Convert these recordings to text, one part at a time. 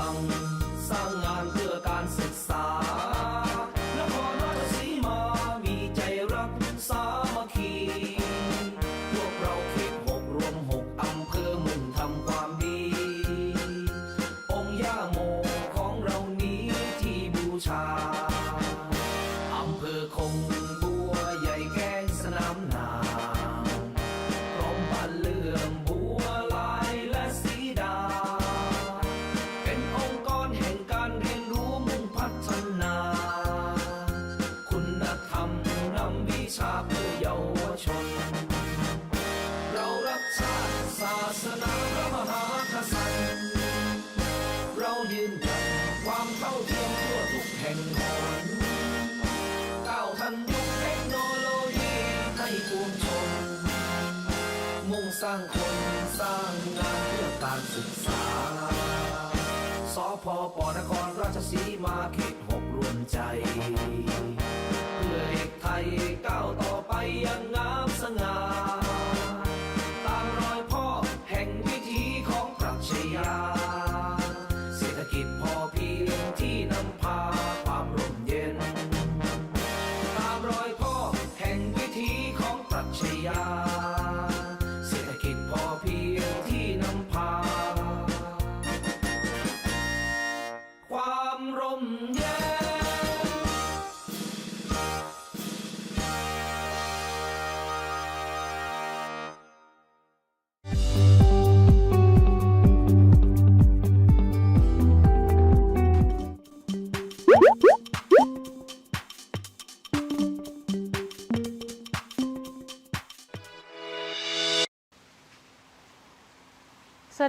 ลัง สร้างงานเพื่อการศึกษา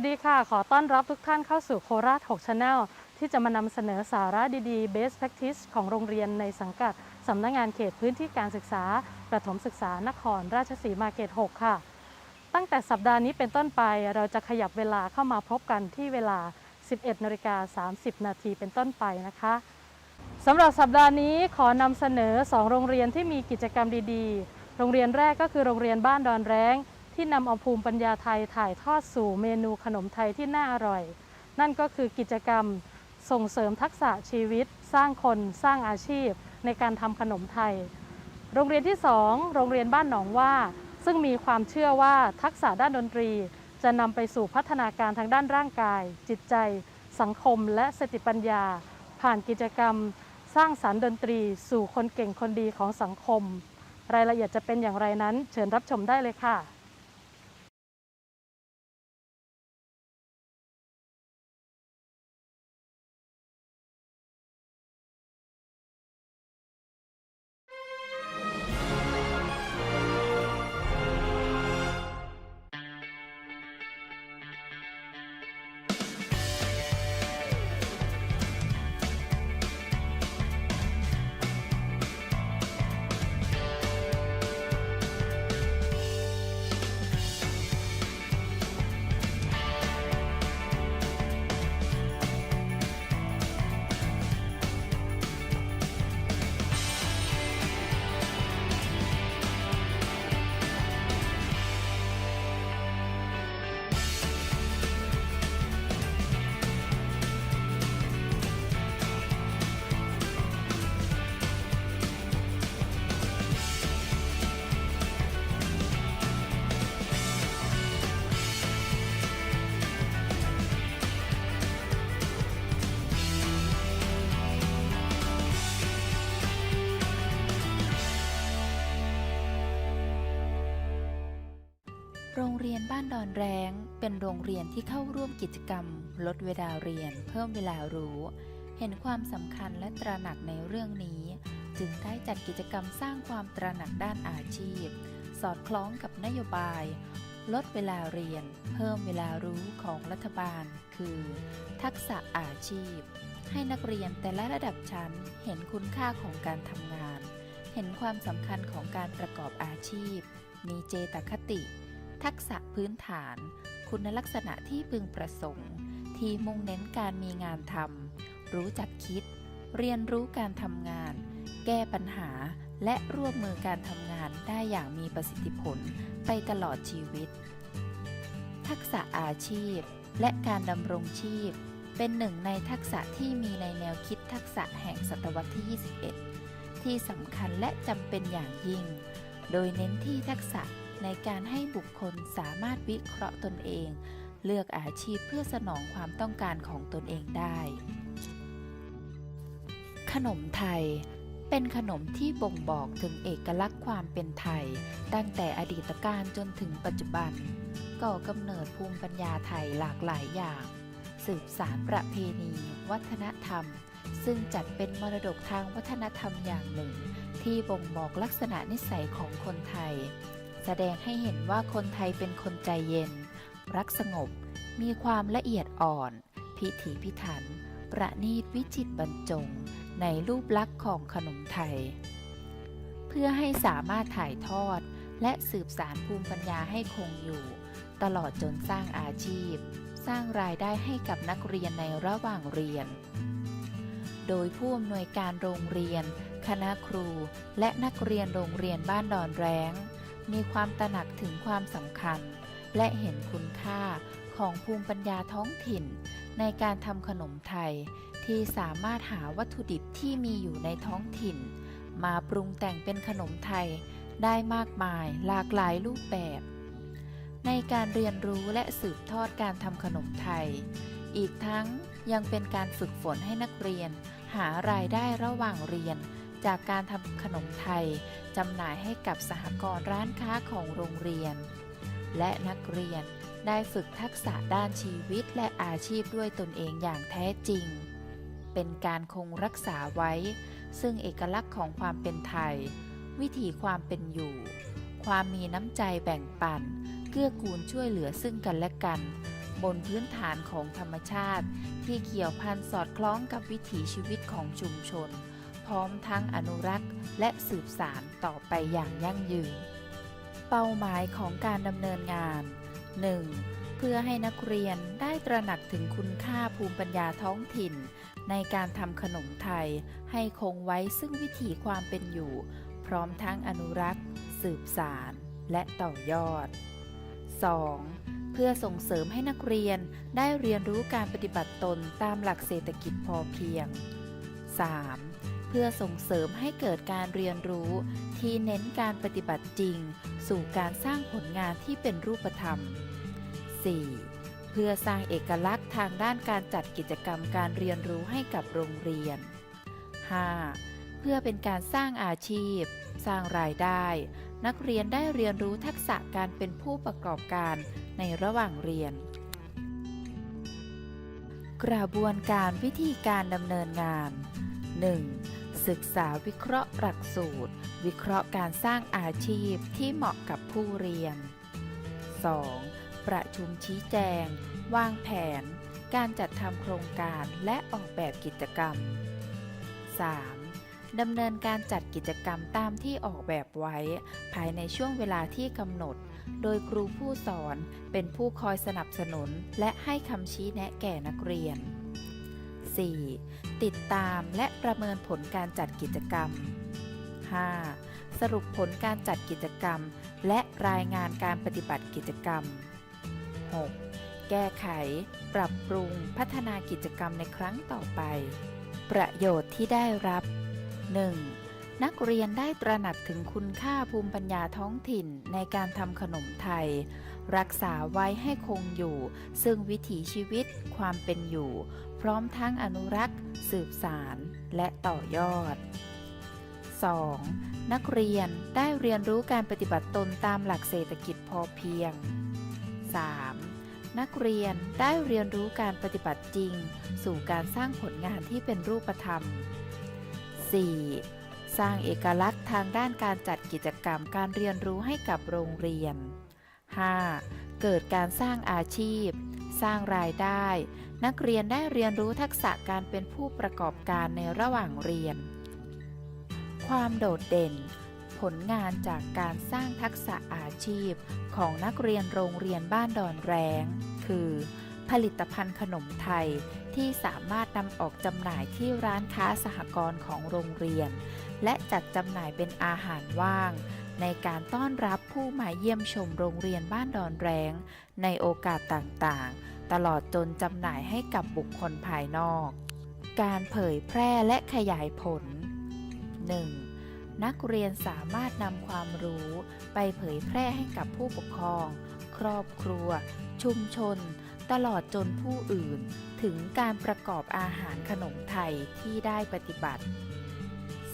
วัสดีค่ะ ขอต้อนรับทุกท่านเข้าสู่โคราช6 Channel ที่จะมานำเสนอสาระดีๆ Best Practice ของโรงเรียนในสังกัดสำนักงานเขตพื้นที่การศึกษา ประถมศึกษานครราชสีมาเขต 6 ค่ะ ตั้งแต่สัปดาห์นี้เป็นต้นไปเราจะขยับเวลาเข้ามาพบกันที่เวลา 11นาฬิกา30 นาทีเป็นต้นไปนะคะสำหรับสัปดาห์นี้ขอนำเสนอ 2 โรงเรียนที่มีกิจกรรมดีๆ โรงเรียนแรกก็คือโรงเรียนบ้านดอนแร้ง ที่นำเอาภูมิปัญญาไทยถ่ายทอดสู่เมนูขนมไทยที่น่าอร่อย นั่นก็คือกิจกรรมส่งเสริมทักษะชีวิต สร้างคนสร้างอาชีพ ในการทำขนมไทย โรงเรียนที่ 2 โรงเรียนบ้านหนองว่า ซึ่งมีความเชื่อว่าทักษะด้านดนตรี จะนำไปสู่พัฒนาการทางด้านร่างกาย จิตใจ สังคม และสติปัญญา ผ่านกิจกรรม สร้างสารรค์ดนตรี สู่คนเก่งคนดีของสังคม รายละเอียดจะเป็นอย่างไรนั้น เชิญรับชมได้เลยค่ะ บ้านดอนแรงเป็นโรงเรียนที่เข้าร่วมกิจกรรม ลดเวลาเรียน เพิ่มเวลารู้ เห็นความสำคัญและตระหนักในเรื่องนี้ จึงได้จัดกิจกรรมสร้างความตระหนักด้านอาชีพ สอดคล้องกับนโยบาย ลดเวลาเรียน เพิ่มเวลารู้ของรัฐบาล คือ ทักษะอาชีพ ให้นักเรียนแต่ละระดับชั้นเห็นคุณค่าของการทำงาน เห็นความสำคัญของการประกอบอาชีพ มีเจตคติ ทักษะพื้นฐาน คุณลักษณะที่พึงประสงค์ ที่มุ่งเน้นการมีงานทำรู้จักคิด เรียนรู้การทำงาน แก้ปัญหา และร่วมมือการทำงานได้อย่างมีประสิทธิผลไปตลอดชีวิต ทักษะอาชีพ และการดำรงชีพ เป็นหนึ่งในทักษะที่มีในแนวคิดทักษะแห่งศตวรรษที่ 21 ที่สำคัญและจำเป็นอย่างยิ่ง โดยเน้นที่ทักษะ ในการให้บุคคลสามารถวิเคราะห์ตนเอง เลือกอาชีพเพื่อสนองความต้องการของตนเองได้ ขนมไทย เป็นขนมที่บ่งบอกถึงเอกลักษณ์ความเป็นไทย ตั้งแต่อดีตการจนถึงปัจจุบัน ก่อกำเนิดภูมิปัญญาไทยหลากหลายอย่าง สืบสารประเพณี วัฒนธรรม ซึ่งจัดเป็นมรดกทางวัฒนธรรมอย่างหนึ่ง ที่บ่งบอกลักษณะนิสัยของคนไทย แสดงให้เห็นว่าคนไทยเป็นคนใจเย็น รักสงบ มีความละเอียดอ่อน พิถีพิถัน ประณีตวิจิตบรรจง ในรูปลักษณ์ของขนมไทย เพื่อให้สามารถถ่ายทอด และสืบสารภูมิปัญญาให้คงอยู่ ตลอดจนสร้างอาชีพ สร้างรายได้ให้กับนักเรียนในระหว่างเรียน โดยผู้อำนวยการโรงเรียน คณะครู และนักเรียนโรงเรียนบ้านดอนแร้ง มีความตระหนักถึงความสำคัญ และเห็นคุณค่าของภูมิปัญญาท้องถิ่น ในการทำขนมไทย ที่สามารถหาวัตถุดิบที่มีอยู่ในท้องถิ่น มาปรุงแต่งเป็นขนมไทยได้มากมายหลากหลายรูปแบบ ในการเรียนรู้และสืบทอดการทำขนมไทย อีกทั้งยังเป็นการฝึกฝนให้นักเรียน หารายได้ระหว่างเรียน จากการทำขนมไทยจำหน่ายให้กับสหกรณ์ร้านค้าของโรงเรียน และนักเรียนได้ฝึกทักษะด้านชีวิตและอาชีพด้วยตนเองอย่างแท้จริง เป็นการคงรักษาไว้ ซึ่งเอกลักษณ์ของความเป็นไทย วิถีความเป็นอยู่ ความมีน้ำใจแบ่งปัน เกื้อกูลช่วยเหลือซึ่งกันและกัน บนพื้นฐานของธรรมชาติ ที่เกี่ยวพันสอดคล้องกับวิถีชีวิตของชุมชน ร้อมทั้งอนุรักษ์ และสืบสารต่อไปอย่างยั่งยืน เป้าหมายของการดำเนินงาน 1. เพื่อให้นักเรียนได้ตระหนักถึงคุณค่าภูมิปัญญาท้องถิ่น ในการทำขนมไทย ให้คงไว้ซึ่งวิถีความเป็นอยู่ พร้อมทั้งอนุรักษ์ สืบสารและต่อยอด 2. เพื่อส่งเสริมให้นักเรียนได้เรียนรู้การปฏิบัติตนตามหลักเศรษฐกิจพอเพียง 3. เพื่อส่งเสริมให้เกิดการเรียนรู้ที่เน้นการปฏิบัติจริง สู่การสร้างผลงานที่เป็นรูปธรรม 4. เพื่อสร้างเอกลักษณ์ทางด้านการจัดกิจกรรมการเรียนรู้ให้กับโรงเรียน 5. เพื่อเป็นการสร้างอาชีพ สร้างรายได้ นักเรียนได้เรียนรู้ทักษะการเป็นผู้ประกอบการในระหว่างเรียน กระบวนการวิธีการดำเนินงาน 1. ศึกษาวิเคราะห์หลักสูตร วิเคราะห์การสร้างอาชีพที่เหมาะกับผู้เรียน 2. ประชุมชี้แจง วางแผน การจัดทำโครงการและออกแบบกิจกรรม 3. ดำเนินการจัดกิจกรรมตามที่ออกแบบไว้ ภายในช่วงเวลาที่กำหนด โดยครูผู้สอนเป็นผู้คอยสนับสนุน และให้คำชี้แนะแก่นักเรียน 4. ติดตามและประเมินผลการจัดกิจกรรม 5. สรุปผลการจัดกิจกรรม และรายงานการปฏิบัติกิจกรรม 6. แก้ไข ปรับปรุงพัฒนากิจกรรมในครั้งต่อไป ประโยชน์ที่ได้รับ 1. นักเรียนได้ตระหนักถึงคุณค่าภูมิปัญญาท้องถิ่นในการทำขนมไทย รักษาไว้ให้คงอยู่ ซึ่งวิถีชีวิตความเป็นอยู่ พร้อมทั้งอนุรักษ์ สืบสาร และต่อยอด 2. นักเรียนได้เรียนรู้การปฏิบัติตนตามหลักเศรษฐกิจพอเพียง 3. นักเรียนได้เรียนรู้การปฏิบัติจริง สู่การสร้างผลงานที่เป็นรูปธรรม 4. สร้างเอกลักษณ์ทางด้านการจัดกิจกรรมการเรียนรู้ให้กับโรงเรียน 5. เกิดการสร้างอาชีพ สร้างรายได้ นักเรียนได้เรียนรู้ทักษะการเป็นผู้ประกอบการในระหว่างเรียน ความโดดเด่น ผลงานจากการสร้างทักษะอาชีพของนักเรียนโรงเรียนบ้านดอนแรง คือ ผลิตภัณฑ์ขนมไทยที่สามารถนำออกจำหน่ายที่ร้านค้าสหกรณ์ของโรงเรียน และจัดจำหน่ายเป็นอาหารว่าง ในการต้อนรับผู้มาเยี่ยมชมโรงเรียนบ้านดอนแรง ในโอกาสต่างๆ ตลอดจนจำหน่ายให้กับบุคคลภายนอก การเผยแพร่และขยายผล 1. นักเรียนสามารถนำความรู้ไปเผยแพร่ให้กับผู้ปกครอง ครอบครัว ชุมชน ตลอดจนผู้อื่น ถึงการประกอบอาหารขนมไทยที่ได้ปฏิบัติ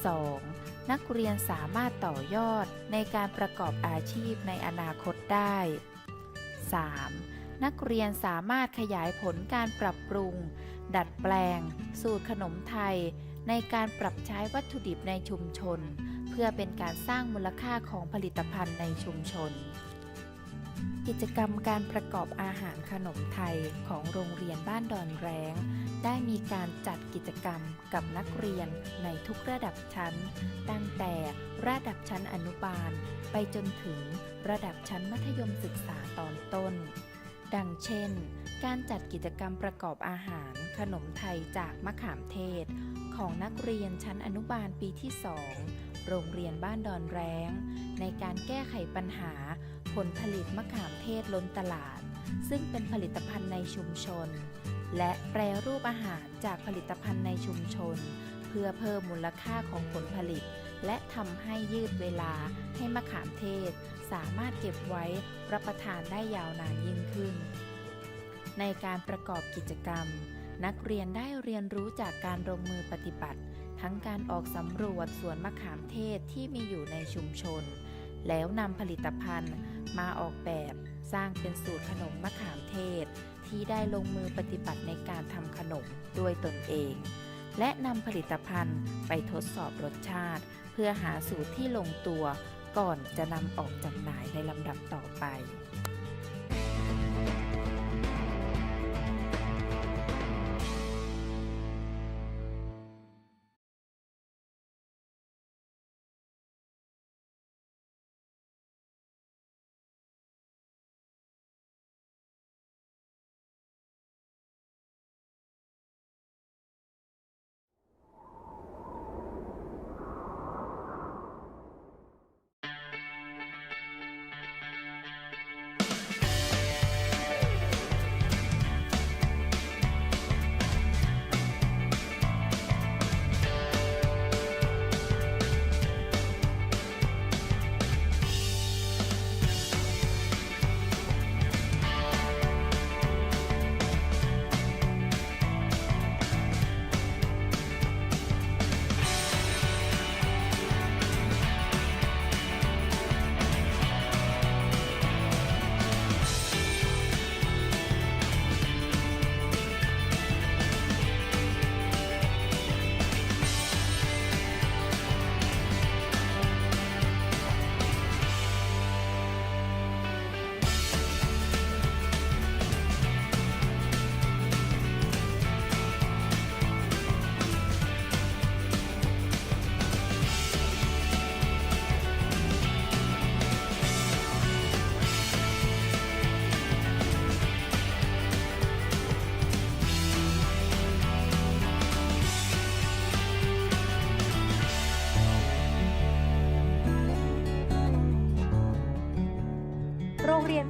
2. นักเรียนสามารถต่อยอดในการประกอบอาชีพในอนาคตได้ 3. นักเรียนสามารถขยายผลการปรับปรุง ดัดแปลง สูตรขนมไทย ในการปรับใช้วัตถุดิบในชุมชน เพื่อเป็นการสร้างมูลค่าของผลิตภัณฑ์ในชุมชน กิจกรรมการประกอบอาหารขนมไทยของโรงเรียนบ้านดอนแรงได้มีการจัดกิจกรรมกับนักเรียนในทุกระดับชั้น ตั้งแต่ระดับชั้นอนุบาล ไปจนถึงระดับชั้นมัธยมศึกษาตอนต้น ดังเช่น การจัดกิจกรรมประกอบอาหารขนมไทยจากมะขามเทศ ของนักเรียนชั้นอนุบาลปีที่2โรงเรียนบ้านดอนแรงในการแก้ไขปัญหา ผลผลิตมะขามเทศล้นตลาด ซึ่งเป็นผลิตภัณฑ์ในชุมชน และแปรรูปอาหารจากผลิตภัณฑ์ในชุมชน เพื่อเพิ่มมูลค่าของผลผลิต และทำให้ยืดเวลาให้มะขามเทศ สามารถเก็บไว้รับประทานได้ยาวนานยิ่งขึ้น ในการประกอบกิจกรรม นักเรียนได้เรียนรู้จากการลงมือปฏิบัติ ทั้งการออกสำรวจสวนมะขามเทศที่มีอยู่ในชุมชน แล้วนำผลิตภัณฑ์มาออกแบบสร้างเป็นสูตรขนมมะขามเทศ ที่ได้ลงมือปฏิบัติในการทำขนมด้วยตนเอง และนำผลิตภัณฑ์ไปทดสอบรสชาติ เพื่อหาสูตรที่ลงตัว ก่อนจะนำออกจำหน่ายในลำดับต่อไป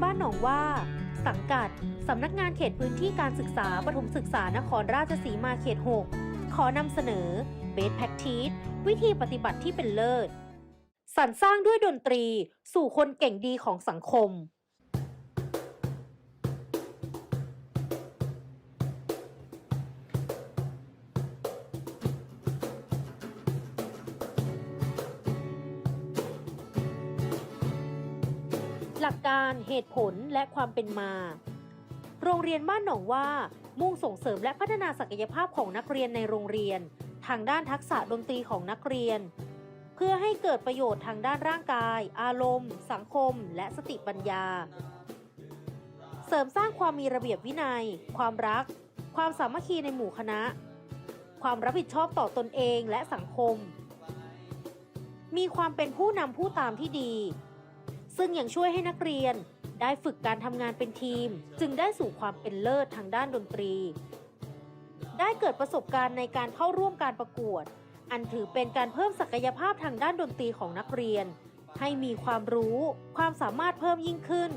บ้านหนองว่า สังกัด สำนักงานเขตพื้นที่การศึกษาปฐมศึกษานครราชสีมาเขต 6 ขอนำเสนอเบสแพ็กชีทวิธีปฏิบัติที่เป็นเลิศสรรสร้างด้วยดนตรีสู่คนเก่งดีของสังคม เหตุผลและความเป็นมา โรงเรียนบ้านหนองว่า มุ่งส่งเสริมและพัฒนาศักยภาพของนักเรียนในโรงเรียน ทางด้านทักษะดนตรีของนักเรียน เพื่อให้เกิดประโยชน์ทางด้านร่างกาย อารมณ์ สังคม และสติปัญญา เสริมสร้างความมีระเบียบวินัย ความรัก ความสามัคคีในหมู่คณะ ความรับผิดชอบต่อตนเองและสังคม มีความเป็นผู้นำผู้ตามที่ดี ซึ่งยังช่วยให้นักเรียน ได้ฝึกการทำงานเป็นทีม จึงได้สู่ความเป็นเลิศทางด้านดนตรี ได้เกิดประสบการณ์ในการเข้าร่วมการประกวด อันถือเป็นการเพิ่มศักยภาพทางด้านดนตรีของนักเรียน ให้มีความรู้ ความสามารถเพิ่มยิ่งขึ้น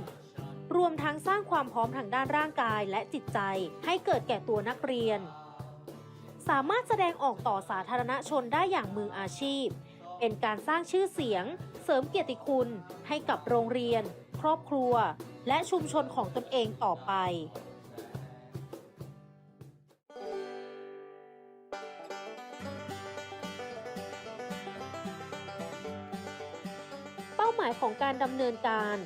รวมทั้งสร้างความพร้อมทางด้านร่างกายและจิตใจ ให้เกิดแก่ตัวนักเรียน สามารถแสดงออกต่อสาธารณชนได้อย่างมืออาชีพ เป็นการสร้างชื่อเสียง เสริมเกียรติคุณให้กับโรงเรียน ครอบครัว และชุมชนของตนเองต่อไปเป้าหมายของการดำเนินการ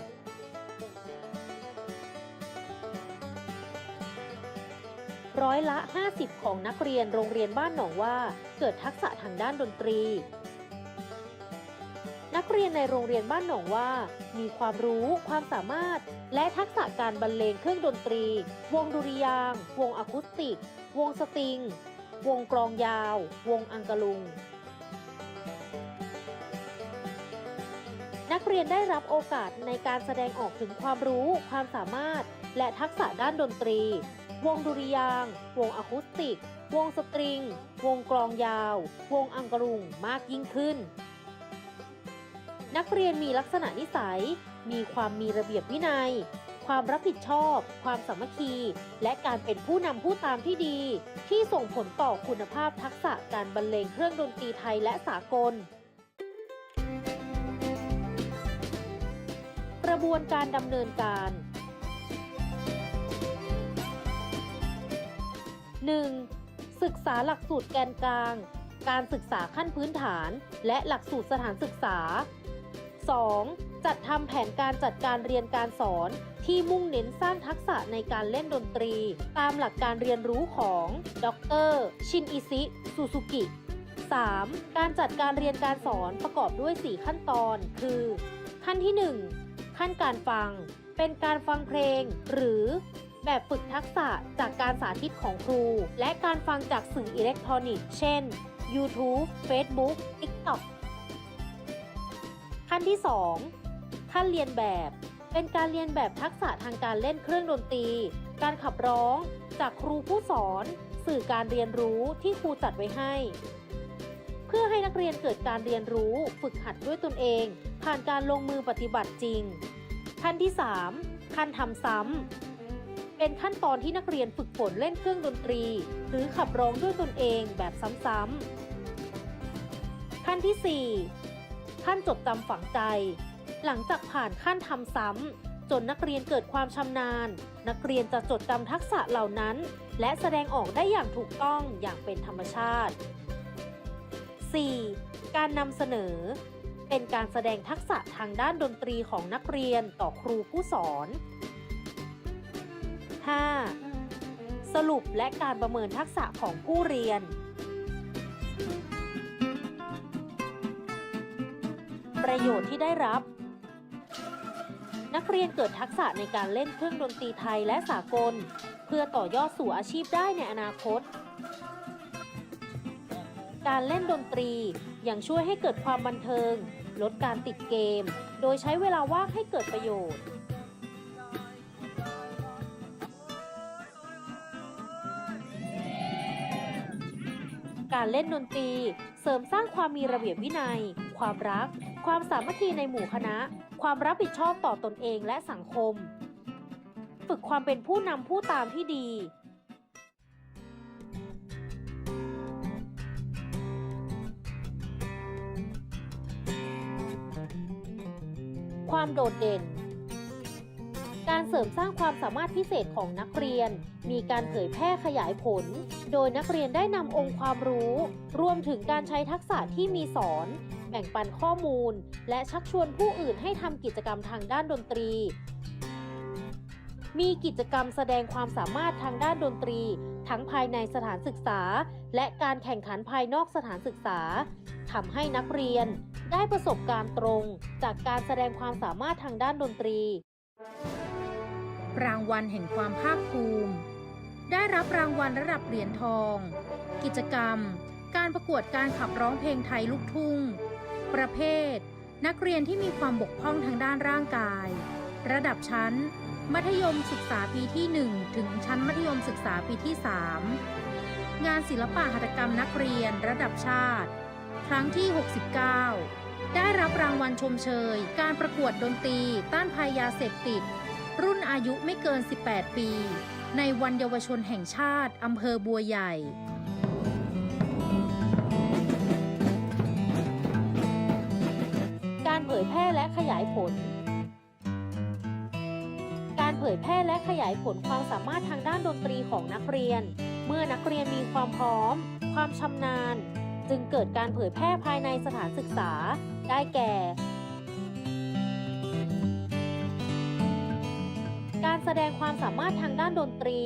ร้อยละ 50 ของนักเรียนโรงเรียนบ้านหนองว่า เกิดทักษะทางด้านดนตรี เรียนในโรงเรียนบ้านหนองว่า มีความรู้ ความสามารถ และทักษะการบรรเลงเครื่องดนตรี วงดุริยางวงอะคูสติก วงสตริง วงกลองยาว วงอังกะลุง นักเรียนได้รับโอกาสในการแสดงออกถึงความรู้ ความสามารถ และทักษะด้านดนตรี วงดุริยางวงอะคูสติก วงสตริง วงกลองยาว วงอังกะลุงมากยิ่งขึ้น นักเรียนมีลักษณะนิสัย มีความมีระเบียบวินัย ความรับผิดชอบ ความสามัคคี และการเป็นผู้นำผู้ตามที่ดี ที่ส่งผลต่อคุณภาพทักษะการบรรเลงเครื่องดนตรีไทยและสากล กระบวนการดำเนินการ 1. ศึกษาหลักสูตรแกนกลาง การศึกษาขั้นพื้นฐาน และหลักสูตรสถานศึกษา 2. จัดทำแผนการจัดการเรียนการสอน ที่มุ่งเน้นสร้างทักษะในการเล่นดนตรี ตามหลักการเรียนรู้ของดรชินอิซิซูซูกิ 3. การจัดการเรียนการสอนประกอบด้วย 4 ขั้นตอน คือ ขั้นที่ 1 ขั้นการฟัง เป็นการฟังเพลง หรือแบบฝึกทักษะจากการสาธิตของครู และการฟังจากสื่ออิเล็กทรอนิกส์ เช่น YouTube Facebook TikTok ขั้นที่ 2 ขั้นเรียนแบบ เป็นการเรียนแบบทักษะทางการเล่นเครื่องดนตรี การขับร้อง จากครูผู้สอน สื่อการเรียนรู้ที่ครูจัดไว้ให้ เพื่อให้นักเรียนเกิดการเรียนรู้ฝึกหัดด้วยตนเอง ผ่านการลงมือปฏิบัติจริง ขั้นที่ 3 ขั้นทำซ้ำเป็นขั้นตอนที่นักเรียนฝึกฝนเล่นเครื่องดนตรี หรือขับร้องด้วยตนเองแบบซ้ำๆขั้นที่ 4 ขั้นจดจำฝังใจ หลังจากผ่านขั้นทำซ้ำจนนักเรียนเกิดความชำนาญ นักเรียนจะจดจำทักษะเหล่านั้น และแสดงออกได้อย่างถูกต้องอย่างเป็นธรรมชาติ 4. การนำเสนอ เป็นการแสดงทักษะทางด้านดนตรีของนักเรียนต่อครูผู้สอน 5. สรุปและการประเมินทักษะของผู้เรียน ประโยชน์ที่ได้รับ นักเรียนเกิดทักษะในการเล่นเครื่องดนตรีไทยและสากล เพื่อต่อยอดสู่อาชีพได้ในอนาคต การเล่นดนตรียังช่วยให้เกิดความบันเทิง ลดการติดเกม โดยใช้เวลาว่างให้เกิดประโยชน์การเล่นดนตรี เสริมสร้างความมีระเบียบวินัย ความรัก ความสามัคคีในหมู่คณะ ความรับผิดชอบต่อตนเองและสังคม ฝึกความเป็นผู้นำผู้ตามที่ดีความโดดเด่น การเสริมสร้างความสามารถพิเศษของนักเรียน มีการเผยแพร่ขยายผล โดยนักเรียนได้นำองค์ความรู้ รวมถึงการใช้ทักษะที่มีสอน บ่งปันข้อมูล และชักชวนผู้อื่นให้ทำกิจกรรมทางด้านดนตรี มีกิจกรรมแสดงความสามารถทางด้านดนตรี ทั้งภายในสถานศึกษา และการแข่งขันภายนอกสถานศึกษาทำให้นักเรียนได้ประสบการณ์ตรง จากการแสดงความสามารถทางด้านดนตรี รางวัลแห่งความภาคภูมิ ได้รับรางวัลระดับเหรียญทอง กิจกรรม การประกวดการขับร้องเพลงไทยลูกทุ่ง ประเภท นักเรียนที่มีความบกพร่องทางด้านร่างกาย ระดับชั้น มัธยมศึกษาปีที่ 1 ถึงชั้นมัธยมศึกษาปีที่ 3 งานศิลปะหัตถกรรมนักเรียนระดับชาติ ครั้งที่ 69 ได้รับรางวัลชมเชย การประกวดดนตรี ต้านภัยยาเสพติด รุ่นอายุไม่เกิน 18 ปี ในวันเยาวชนแห่งชาติอำเภอบัวใหญ่ ยแพร่และขยายผล การเผยแพร่และขยายผลความสามารถทางด้านดนตรีของนักเรียน เมื่อนักเรียนมีความพร้อม ความชำนาญ จึงเกิดการเผยแพร่ภายในสถานศึกษา ได้แก่ การแสดงความสามารถทางด้านดนตรี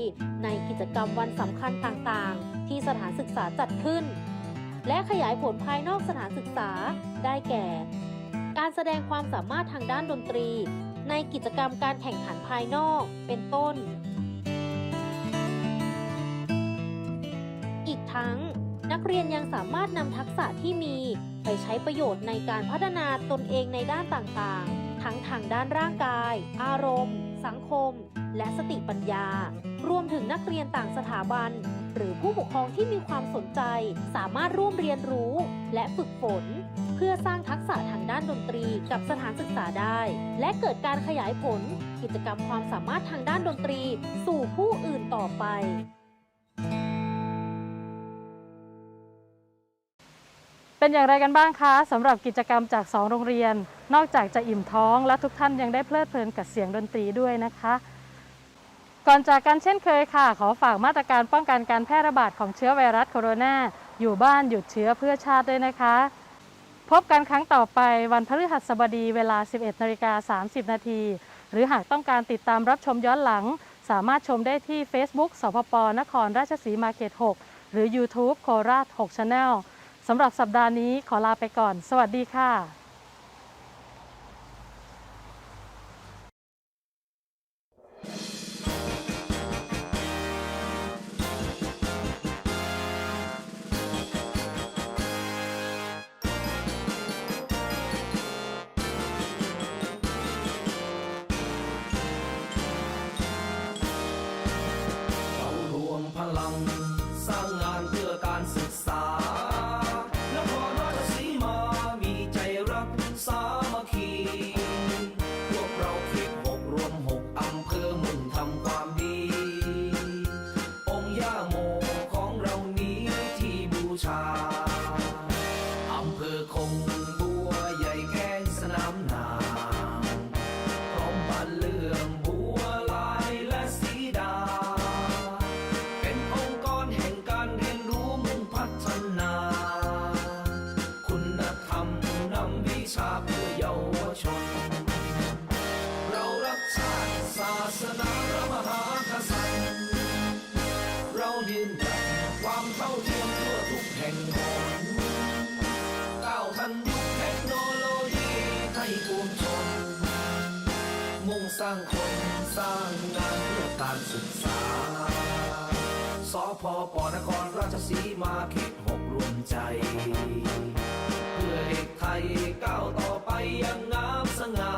ในกิจกรรมวันสำคัญต่างๆ ที่สถานศึกษาจัดขึ้นและขยายผลภายนอกสถานศึกษาได้แก่ การแสดงความสามารถทางด้านดนตรี ในกิจกรรมการแข่งขันภายนอก เป็นต้น อีกทั้ง นักเรียนยังสามารถนำทักษะที่มีไปใช้ประโยชน์ในการพัฒนาตนเองในด้านต่างๆ ทั้งทางด้านร่างกาย อารมณ์ สังคม และสติปัญญา รวมถึงนักเรียนต่างสถาบัน หรือผู้ปกครองที่มีความสนใจ สามารถร่วมเรียนรู้ และฝึกฝน เพื่อสร้างทักษะทางด้านดนตรีกับสถานศึกษาได้ และเกิดการขยายผล กิจกรรมความสามารถทางด้านดนตรี สู่ผู้อื่นต่อไปเป็นอย่างไรกันบ้างคะสำหรับกิจกรรมจาก 2 โรงเรียน นอกจากจะอิ่มท้องและทุกท่านยังได้เพลิดเพลินกับเสียงดนตรีด้วยนะคะ ก่อนจากกันเช่นเคยค่ะ ขอฝากมาตรการป้องกันการแพร่ระบาดของเชื้อไวรัสโคโรนา อยู่บ้านหยุดเชื้อเพื่อชาติด้วยนะคะ พบกันครั้งต่อไปวันพฤหัสบดีเวลา 11นาฬิกา30 นาทีหรือหากต้องการติดตามรับชมย้อนหลัง สามารถชมได้ที่ Facebook สพปนครราชสีมาเขต6หรือ YouTube โคราช6 Channel สำหรับสัปดาห์นี้ขอลาไปก่อน สวัสดีค่ะ สร้างงานเพื่อการศึกษา สพปนครราชสีมาเขตหกรวมใจ เพื่อเด็กไทยก้าวต่อไปอย่างงามสง่า